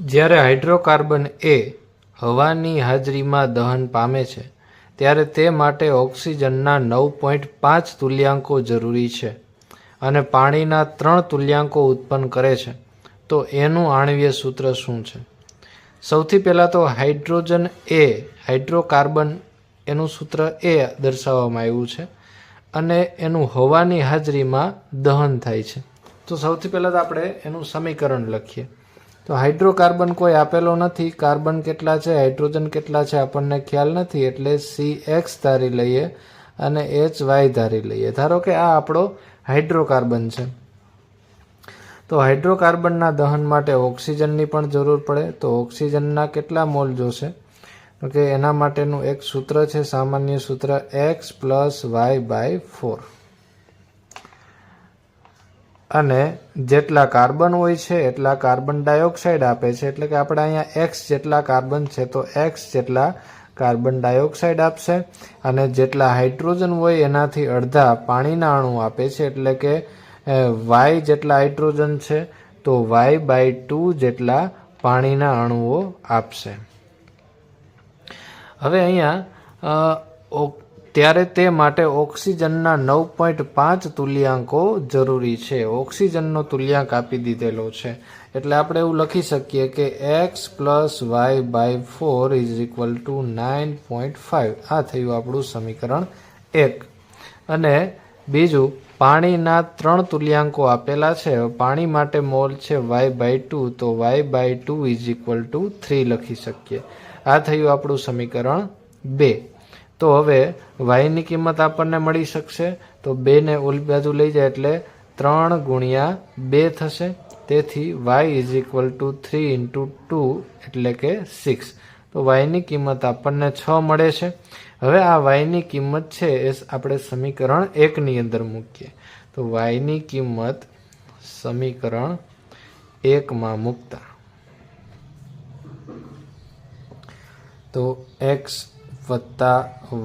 જ્યારે હાઇડ્રોકાર્બન એ હવાની હાજરીમાં દહન પામે છે, ત્યારે તે માટે ઓક્સિજનના નવ પોઈન્ટ પાંચ તુલ્યાંકો જરૂરી છે અને પાણીના ત્રણ તુલ્યાંકો ઉત્પન્ન કરે છે. તો એનું આણ્વીય સૂત્ર શું છે? સૌથી પહેલાં તો હાઇડ્રોજન એ હાઇડ્રોકાર્બન એનું સૂત્ર એ દર્શાવવામાં આવ્યું છે અને એનું હવાની હાજરીમાં દહન થાય છે. તો સૌથી પહેલાં તો આપણે એનું સમીકરણ લખીએ. તો હાઇડ્રોકાર્બન કોઈ આપેલો નથી. કાર્બન કેટલા છે? હાઇડ્રોજન કેટલા છે? આપણને ખ્યાલ નથી. એટલે સી એક્સ ધારી લઈએ અને એચ વાય ધારી લઈએ. ધારો કે આ આપણો હાઇડ્રોકાર્બન છે. તો હાઇડ્રોકાર્બનના દહન માટે ઓક્સિજનની પણ જરૂર પડે. તો ઓક્સિજનના કેટલા મોલ જોશે? કે એના માટેનું એક સૂત્ર છે, સામાન્ય સૂત્ર X plus Y by four અને જેટલા કાર્બન હોય છે, એટલા કાર્બન ડાયોક્સાઇડ આપે છે. એટલે કે આપણે અહીંયા એક્સ જેટલા કાર્બન છે, તો એક્સ જેટલા કાર્બન ડાયોક્સાઇડ આપશે. અને જેટલા હાઇડ્રોજન હોય, એનાથી અડધા પાણીના અણુ આપે છે. એટલે કે વાય જેટલા હાઇડ્રોજન છે, તો વાય બાય ટુ જેટલા પાણીના અણુઓ આપશે. હવે અહીંયા ત્યારે તે માટે ઓક્સિજનના નવ પોઈન્ટ પાંચ તુલ્યાંકો જરૂરી છે. ઓક્સિજનનો તુલ્યાંક આપી દીધેલો છે. એટલે આપણે એવું લખી શકીએ કે X plus Y by four is equal to nine point five આ થયું આપણું સમીકરણ એક. અને બીજું, પાણીના ત્રણ તુલ્યાંકો આપેલા છે. પાણી માટે મોલ છે વાય બાય ટુ તો Y by two is equal to three લખી શકીએ. આ થયું આપણું સમીકરણ બે. તો હવે વાયની કિંમત આપણને મળી શકશે. તો બેને ઓલી બાજુ લઈ જાય એટલે ત્રણ ગુણ્યા બે થશે. તેથી Y is equal to three into two એટલે કે સિક્સ તો વાયની કિંમત આપણને છ મળે છે. હવે આ વાયની કિંમત છે એ આપણે સમીકરણ એકની અંદર મૂકીએ. તો વાયની કિંમત સમીકરણ એકમાં મૂકતા. તો એક્સ વત્તા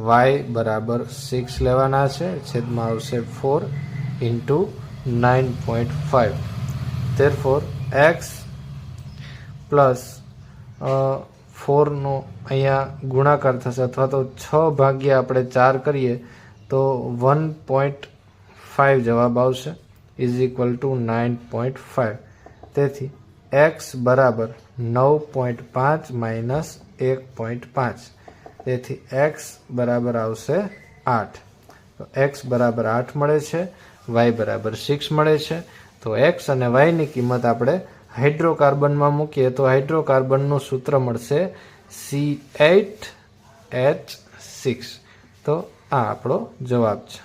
વાય બરાબર સિક્સ લેવાના છે. છેદમાં આવશે four into nine point five તેર ફોર એક્સ પ્લસ ફોરનો અહીંયા ગુણાકાર થશે અથવા તો છ ભાગ્યા આપણે ચાર કરીએ તો વન પોઈન્ટ ફાઇવ જવાબ આવશે. Is equal to nine point five તેથી એક્સ બરાબર નવ પોઈન્ટ પાંચ માઇનસ એક પોઈન્ટ પાંચ. તેથી એક્સ બરાબર આવશે આઠ. તો એક્સ બરાબર આઠ મળે છે વાય બરાબર સિક્સ મળે છે. તો એક્સ અને વાયની કિંમત આપણે હાઇડ્રોકાર્બનમાં મૂકીએ તો હાઇડ્રોકાર્બનનું સૂત્ર મળશે સી એટ એચ સિક્સ તો આ આપણો જવાબ છે.